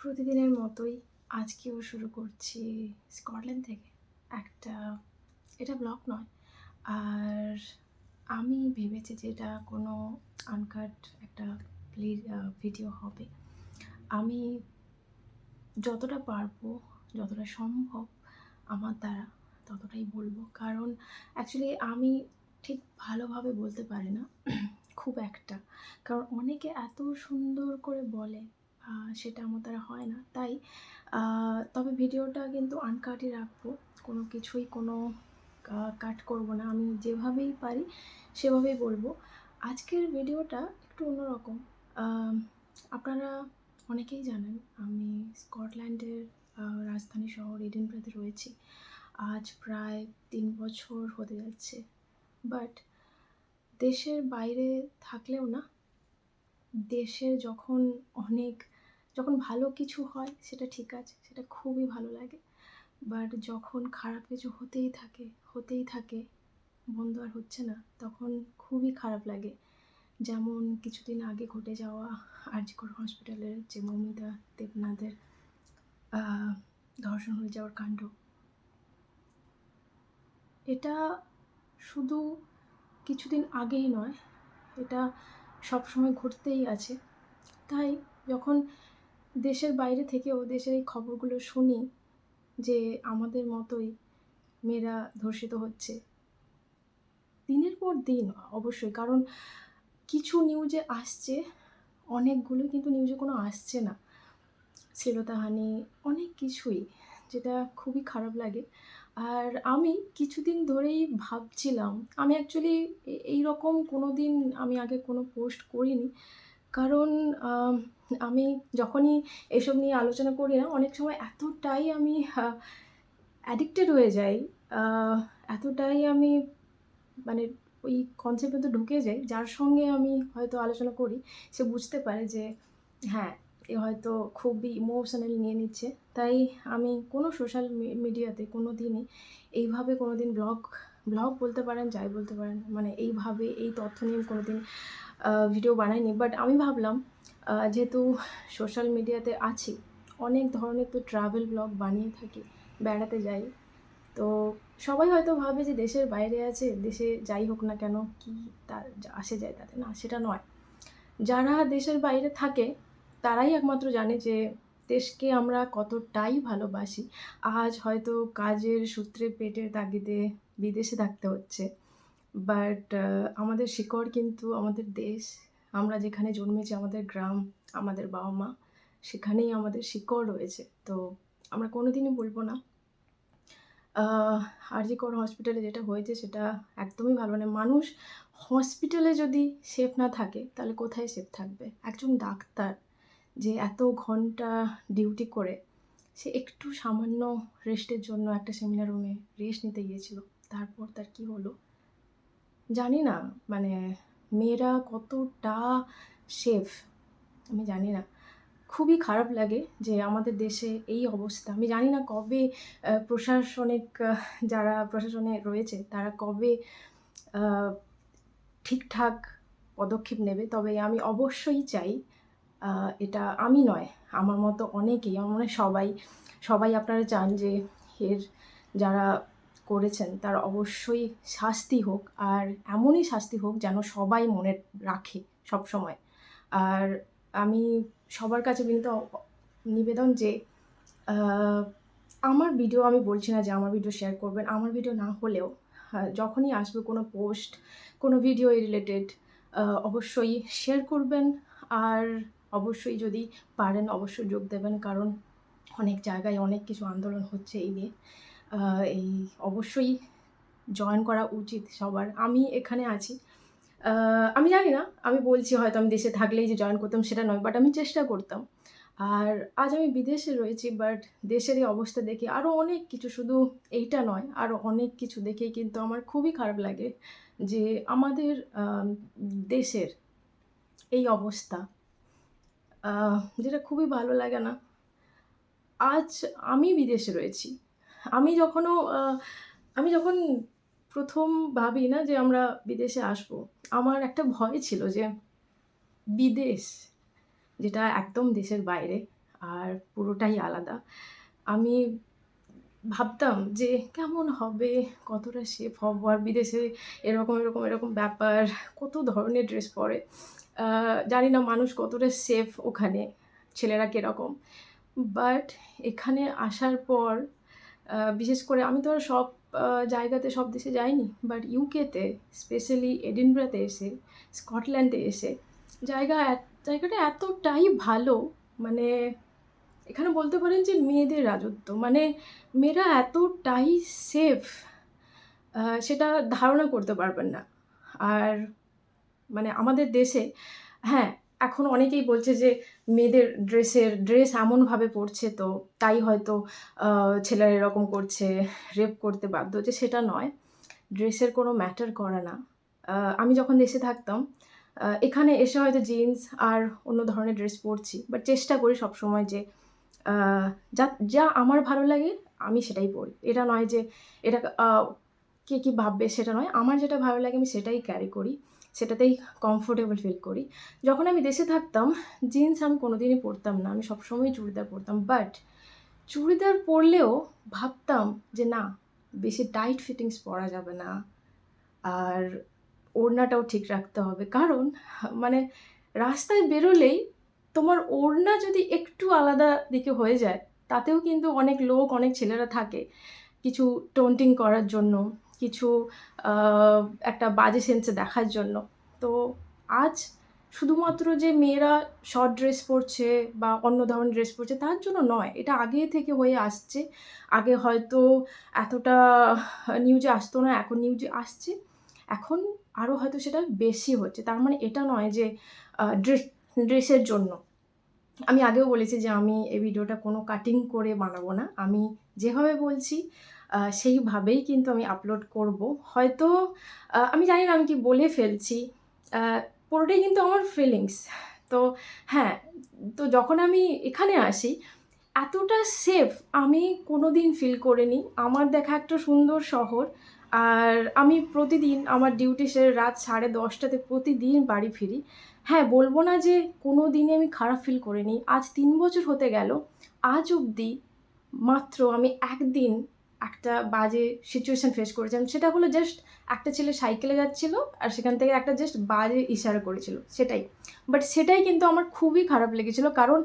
প্রতিদিনের মতোই আজকেও শুরু করছি স্কটল্যান্ড থেকে। একটা, এটা ব্লগ নয়, আর আমি ভেবেছি যে এটা কোনো আনকাট একটা প্লে ভিডিও হবে। আমি যতটা পারব, যতটা সম্ভব আমার দ্বারা ততটাই বলব। কারণ অ্যাকচুয়ালি আমি ঠিক ভালোভাবে বলতে পারি না, খুব একটা। কারণ অনেকে এত সুন্দর করে বলে সেটা আমার দ্বারা হয় না। তাই তবে ভিডিওটা কিন্তু আনকাটই রাখব। কোনো কিছুই, কোনো কাট করব না। আমি যেভাবেই পারি, সেভাবেই বলব। আজকের ভিডিওটা একটু অন্যরকম। আপনারা অনেকেই জানেন, আমি স্কটল্যান্ডের রাজধানী শহর এডিনব্রাতে রয়েছি। আজ প্রায় তিন বছর হতে যাচ্ছে। বাট দেশের বাইরে থাকলেও না, দেশের যখন অনেক যখন ভালো কিছু হয়, সেটা ঠিক আছে, সেটা খুবই ভালো লাগে। বাট যখন খারাপ কিছু হতেই থাকে হতেই থাকে, বন্ধ আর হচ্ছে না, তখন খুবই খারাপ লাগে। যেমন কিছুদিন আগে ঘটে যাওয়া আরজিকর হসপিটালের যে মমিতা দেবনাথের ধর্ষণ হয়ে যাওয়ার কাণ্ড। এটা শুধু কিছুদিন আগেই নয়, এটা সবসময় ঘটতেই আছে। তাই যখন দেশের বাইরে থেকেও দেশের এই খবরগুলো শুনি যে আমাদের মতোই মেয়েরা ধর্ষিত হচ্ছে। দিনের পর দিন অবশ্যই, কারণ কিছু নিউজে আসছে, অনেকগুলো কিন্তু নিউজে কোনো আসছে না। শ্লীলতাহানি, অনেক কিছুই, যেটা খুবই খারাপ লাগে। আর আমি কিছুদিন ধরেই ভাবছিলাম, আমি অ্যাকচুয়ালি এই রকম কোনো দিন আমি আগে কোনো পোস্ট করিনি, কারণ আম, যখনই এসব নিয়ে আলোচনা করি না অনেক সময় এতটাই আমি অ্যাডিক্টেড হয়ে যাই এতটাই আমি মানে ওই কনসেপ্টে তো ঢুকে যাই যার সঙ্গে আমি হয়তো আলোচনা করি সে বুঝতে পারে যে হ্যাঁ এ হয়তো খুবই ইমোশনাল নিয়ে নিচ্ছে। তাই আমি কোনো সোশ্যাল মিডিয়াতে কোনো দিনই এইভাবে কোনো দিন ব্লগ ব্লগ বলতে পারেন যাই বলতে পারেন মানে এইভাবে এই তথ্য নিয়ে কোনো দিন ভিডিও বানাইনি। বাট আমি ভাবলাম যেহেতু সোশ্যাল মিডিয়াতে আছি, অনেক ধরনের তো ট্রাভেল ব্লগ বানিয়ে থাকি, বেড়াতে যাই। তো সবাই হয়তো ভাবে যে দেশের বাইরে আছে, দেশে যাই হোক না কেন, কি তার আসে যায় তাতে? না, সেটা নয়। যারা দেশের বাইরে থাকে, তারাই একমাত্র জানে যে দেশকে আমরা কতটাই ভালোবাসি। আজ হয়তো কাজের সূত্রে, পেটের তাগিদে বিদেশে থাকতে হচ্ছে। বাট আমাদের শিকড় কিন্তু আমাদের দেশ। আমরা যেখানে জন্মেছি, আমাদের গ্রাম, আমাদের বাবা মা, সেখানেই আমাদের শিকড় রয়েছে। তো আমরা কোনোদিনই বলব না। আরজি কর হসপিটালে যেটা হয়েছে, সেটা একদমই ভালো মানে মানুষ হসপিটালে যদি সেফ না থাকে, তাহলে কোথায় সেফ থাকবে? একজন ডাক্তার যে এত ঘণ্টা ডিউটি করে, সে একটু সামান্য রেস্টের জন্য একটা সেমিনার রুমে রেস্ট নিতে গিয়েছিল। তারপর তার কি হলো? জানি না। মানে মেয়েরা কতটা সেফ আমি জানি না। খুবই খারাপ লাগে যে আমাদের দেশে এই অবস্থা। আমি জানি না কবে প্রশাসনিক যারা প্রশাসনে রয়েছে তারা কবে ঠিকঠাক পদক্ষেপ নেবে। তবে আমি অবশ্যই চাই এটা আমি নয়, আমার মতো অনেকেই, আমার মনে হয় সবাই সবাই আপনারা চান যে এর যারা করেছেন তার অবশ্যই শাস্তি হোক আর এমনই শাস্তি হোক যেন সবাই মনে রাখে সব সময় আর আমি সবার কাছে বিনীত নিবেদন যে আমার ভিডিও আমি বলছি না যে আমার ভিডিও শেয়ার করবেন আমার ভিডিও না হলেও আহ, যখনই আসবে কোনো পোস্ট কোনো ভিডিও রিলেটেড অবশ্যই শেয়ার করবেন। আর অবশ্যই যদি পারেন অবশ্যই যোগ দেবেন কারণ অনেক জায়গায় অনেক কিছু আন্দোলন হচ্ছে এই নিয়ে। এই অবশ্যই জয়েন করা উচিত সবার। আমি এখানে আছি। আমি জানি না, আমি বলছি হয়তো আমি দেশে থাকলেই যে জয়েন করতাম সেটা নয় বাট আমি চেষ্টা করতাম। আর আজ আমি বিদেশে রয়েছি বাট দেশের এই অবস্থা দেখে আরও অনেক কিছু শুধু এইটা নয় আরও অনেক কিছু দেখে কিন্তু আমার খুবই খারাপ লাগে যে আমাদের দেশের এই অবস্থা যেটা খুবই ভালো লাগে না। আজ আমি বিদেশে রয়েছি। আমি যখনও আমি যখন প্রথম ভাবি না যে আমরা বিদেশে আসব, আমার একটা ভয় ছিল যে বিদেশ, যেটা একদম দেশের বাইরে আর পুরোটাই আলাদা, আমি ভাবতাম যে কেমন হবে, কতটা শেপ হব আর বিদেশে এরকম এরকম এরকম ব্যাপার, কত ধরনের ড্রেস পরে। জানি না মানুষ কতটা সেফ ওখানে, ছেলেরা কীরকম। বাট এখানে আসার পর বিশেষ করে আমি তো আর সব জায়গাতে সব দেশে যাইনি বাট ইউকেতে স্পেশালি এডিনব্রাতে এসে স্কটল্যান্ডে এসে, জায়গা জায়গাটা এতটাই ভালো মানে এখানে বলতে পারেন যে মেয়েদের রাজত্ব মানে মেয়েরা এতটাই সেফ সেটা ধারণা করতে পারবেন না। আর মানে আমাদের দেশে হ্যাঁ এখন অনেকেই বলছে যে মেয়েদের ড্রেসের, ড্রেস এমনভাবে পরছে তো, তাই হয়তো ছেলেরা এরকম করছে, রেপ করতে বাধ্য হচ্ছে সেটা নয়। ড্রেসের কোনো ম্যাটার করে না। আমি যখন দেশে থাকতাম এখানে এসে হয়তো জিন্স আর অন্য ধরনের ড্রেস পরছি। বাট চেষ্টা করি সবসময় যে যা যা আমার ভালো লাগে, আমি সেটাই পরি। এটা নয় যে, এটা কে কী ভাববে সেটা নয়। আমার যেটা ভালো লাগে আমি সেটাই ক্যারি করি। সেটাতেই কমফোর্টেবল ফিল করি। যখন আমি দেশে থাকতাম জিন্স আমি কোনোদিনই পরতাম না। আমি সবসময় চুড়িদার পরতাম। বাট চুড়িদার পরলেও ভাবতাম যে, না, বেশি টাইট ফিটিংস পরা যাবে না। আর ওড়নাটাও ঠিক রাখতে হবে। কারণ মানে রাস্তায় বেরোলেই তোমার ওড়না যদি একটু আলাদা দিকে হয়ে যায়, তাতেও কিন্তু অনেক লোক, অনেক ছেলেরা থাকে কিছু টোন্টিং করার জন্য। কিছু একটা বাজে সেন্সে দেখার জন্য। তো আজ শুধুমাত্র যে মেয়েরা শর্ট ড্রেস পরছে বা অন্য ধরনের ড্রেস পরছে তার জন্য নয়, এটা আগে থেকে হয়ে আসছে। আগে হয়তো এতটা নিউজে আসতো না, এখন নিউজে আসছে। এখন আরও হয়তো সেটা বেশি হচ্ছে। তার মানে এটা নয় যে ড্রেস ড্রেসের জন্য। আমি আগেও বলেছি যে আমি এই ভিডিওটা কোনো কাটিং করে বানাবো না। আমি যেভাবে বলছি সেইভাবেই কিন্তু আমি আপলোড করব। হয়তো আমি জানি না আমি কি বলে ফেলছি। পুরোটাই কিন্তু আমার ফিলিংস তো হ্যাঁ তো যখন আমি এখানে আসি, এতটা সেফ আমি কোনো দিন ফিল করিনি। আমার দেখা একটা সুন্দর শহর, আর আমি প্রতিদিন আমার ডিউটি সেরে রাত সাড়ে দশটাতে প্রতিদিন বাড়ি ফিরি। হ্যাঁ বলব না যে কোনো দিনই আমি খারাপ ফিল করিনি। আজ তিন বছর হতে গেল, আজ অবধি মাত্র আমি একদিন একটা বাজে সিচুয়েশান ফেস করেছিলাম সেটা হলো জাস্ট একটা ছেলে সাইকেলে যাচ্ছিল আর সেখান থেকে একটা জাস্ট বাজে ইশারা করেছিল, সেটাই। বাট সেটাই কিন্তু আমার খুবই খারাপ লেগেছিল কারণ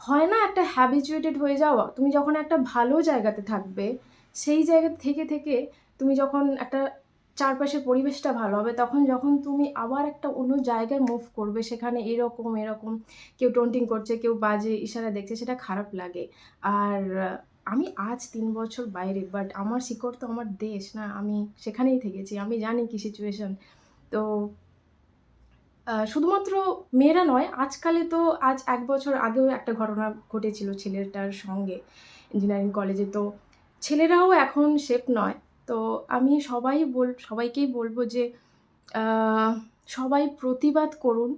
হয় না একটা হ্যাবিচুয়েটেড হয়ে যাওয়া, তুমি যখন একটা ভালো জায়গাতে থাকবে, সেই জায়গা থেকে থেকে তুমি যখন একটা চারপাশের পরিবেশটা ভালো হবে, তখন যখন তুমি আবার একটা অন্য জায়গায় মুভ করবে, সেখানে এরকম এরকম, কেউ টোন্টিং করছে, কেউ বাজে ইশারা দেখছে, সেটা খারাপ লাগে। আর আমি আজ তিন বছর বাইরে বাট আমার শিকড় তো আমার দেশ না, আমি সেখানেই থেকেছি, আমি জানি কি সিচুয়েশন তো শুধুমাত্র মেয়েরা নয়, আজকালে তো, আজ এক বছর আগেও একটা ঘটনা ঘটেছিল ছেলেটার সঙ্গে ইঞ্জিনিয়ারিং কলেজে তো, ছেলেরাও এখন শেপ নয়, তো আমি সবাই বল, সবাইকেই বলব যে সবাই প্রতিবাদ করুন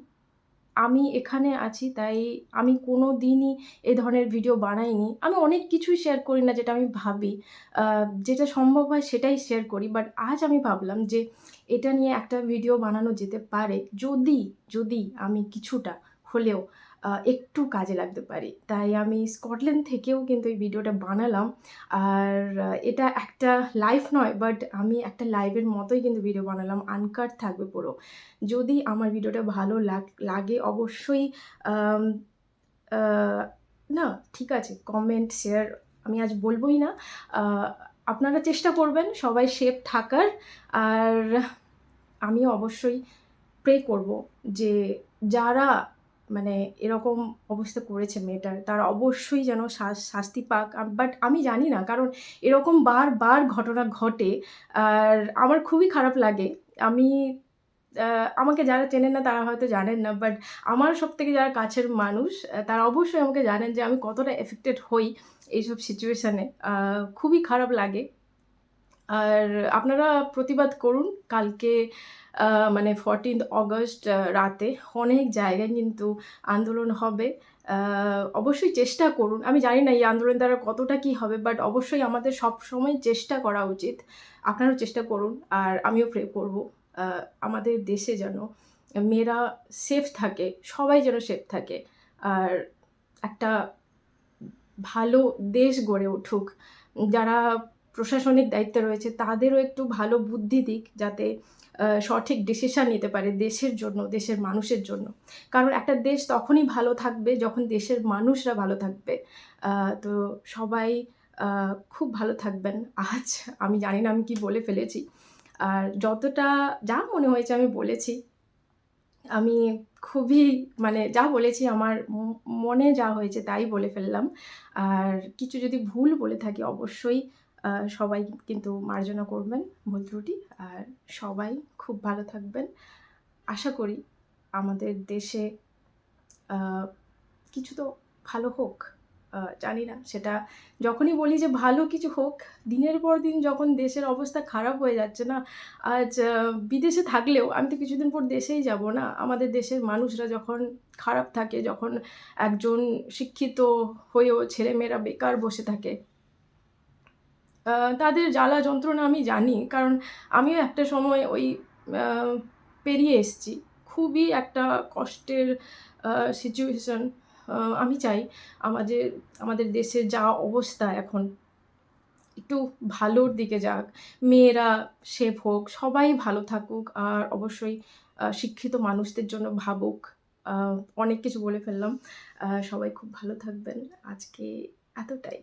আমি এখানে আছি, তাই আমি কোনো দিনই এ ধরনের ভিডিও বানাইনি। আমি অনেক কিছুই শেয়ার করি না যেটা আমি ভাবি। যেটা সম্ভব হয় সেটাই শেয়ার করি। বাট আজ আমি ভাবলাম যে এটা নিয়ে একটা ভিডিও বানানো যেতে পারে। যদি যদি আমি কিছুটা হলেও একটু কাজে লাগতে পারি। তাই আমি স্কটল্যান্ড থেকেও কিন্তু এই ভিডিওটা বানালাম। আর এটা একটা লাইভ নয় বাট আমি একটা লাইভের মতোই কিন্তু ভিডিও বানালাম। আনকাট থাকবে পুরো। যদি আমার ভিডিওটা ভালো লাগ- অবশ্যই না, ঠিক আছে কমেন্ট শেয়ার আমি আজ বলবোই না। আপনারা চেষ্টা করবেন সবাই সেফ থাকার। আর আমিও অবশ্যই প্রে করব যে যারা মানে এরকম অবস্থা করেছে মেয়েটার। তারা অবশ্যই যেন শাস- শাস্তি পাক। বাট আমি জানি না, কারণ এরকম বারবার ঘটনা ঘটে, আর আমার খুবই খারাপ লাগে। আমি আমাকে যারা চেনেন না, তারা হয়তো জানেন না বাট আমার সব থেকে যারা কাছের মানুষ তারা অবশ্যই আমাকে জানেন যে আমি কতটা এফেক্টেড হই এইসব সিচুয়েশানে খুবই খারাপ লাগে। আর আপনারা প্রতিবাদ করুন, কালকে মানে ফোরটিন্থ অগস্ট রাতে। অনেক জায়গায় কিন্তু আন্দোলন হবে। অবশ্যই চেষ্টা করুন। আমি জানি না এই আন্দোলন দ্বারা কতটা কি হবে বাট অবশ্যই আমাদের সব সময় চেষ্টা করা উচিত। আপনারাও চেষ্টা করুন, আর আমিও প্রে করব আমাদের দেশে যেন মেয়েরা সেফ থাকে, সবাই যেন সেফ থাকে। আর একটা ভালো দেশ গড়ে উঠুক। যারা প্রশাসনিক দায়িত্বে রয়েছে, তাদেরও একটু ভালো বুদ্ধি দিক যাতে সঠিক ডিসিশন নিতে পারে দেশের জন্য, দেশের মানুষের জন্য। কারণ একটা দেশ তখনই ভালো থাকবে যখন দেশের মানুষরা ভালো থাকবে। তো সবাই খুব ভালো থাকবেন। আজ আমি জানি না আমি কি বলে ফেলেছি। আর যতটা যা মনে হয়েছে আমি বলেছি। আমি খুবই মানে যা বলেছি আমার মনে যা হয়েছে তাই বলে ফেললাম। আর কিছু যদি ভুল বলে থাকি অবশ্যই সবাই কিন্তু মার্জনা করবেন ভুল ত্রুটি। আর সবাই খুব ভালো থাকবেন। আশা করি আমাদের দেশে কিছু তো ভালো হোক জানি না। সেটা যখনই বলি যে ভালো কিছু হোক, দিনের পর দিন যখন দেশের অবস্থা খারাপ হয়ে যাচ্ছে না, আজ বিদেশে থাকলেও আমি তো কিছুদিন পর দেশেই যাব না। আমাদের দেশের মানুষরা যখন খারাপ থাকে, যখন একজন শিক্ষিত হয়েও ছেলেমেয়েরা বেকার বসে থাকে তাদের জ্বালা যন্ত্রণা আমি জানি, কারণ আমিও একটা সময় ওই পেরিয়ে এসেছি। খুবই একটা কষ্টের সিচুয়েশন আমি চাই আমাদের আমাদের দেশের যা অবস্থা এখন একটু ভালোর দিকে যাক। মেয়েরা সেফ হোক, সবাই ভালো থাকুক, আর অবশ্যই শিক্ষিত মানুষদের জন্য ভাবুক। অনেক কিছু বলে ফেললাম। সবাই খুব ভালো থাকবেন। আজকে এতটাই।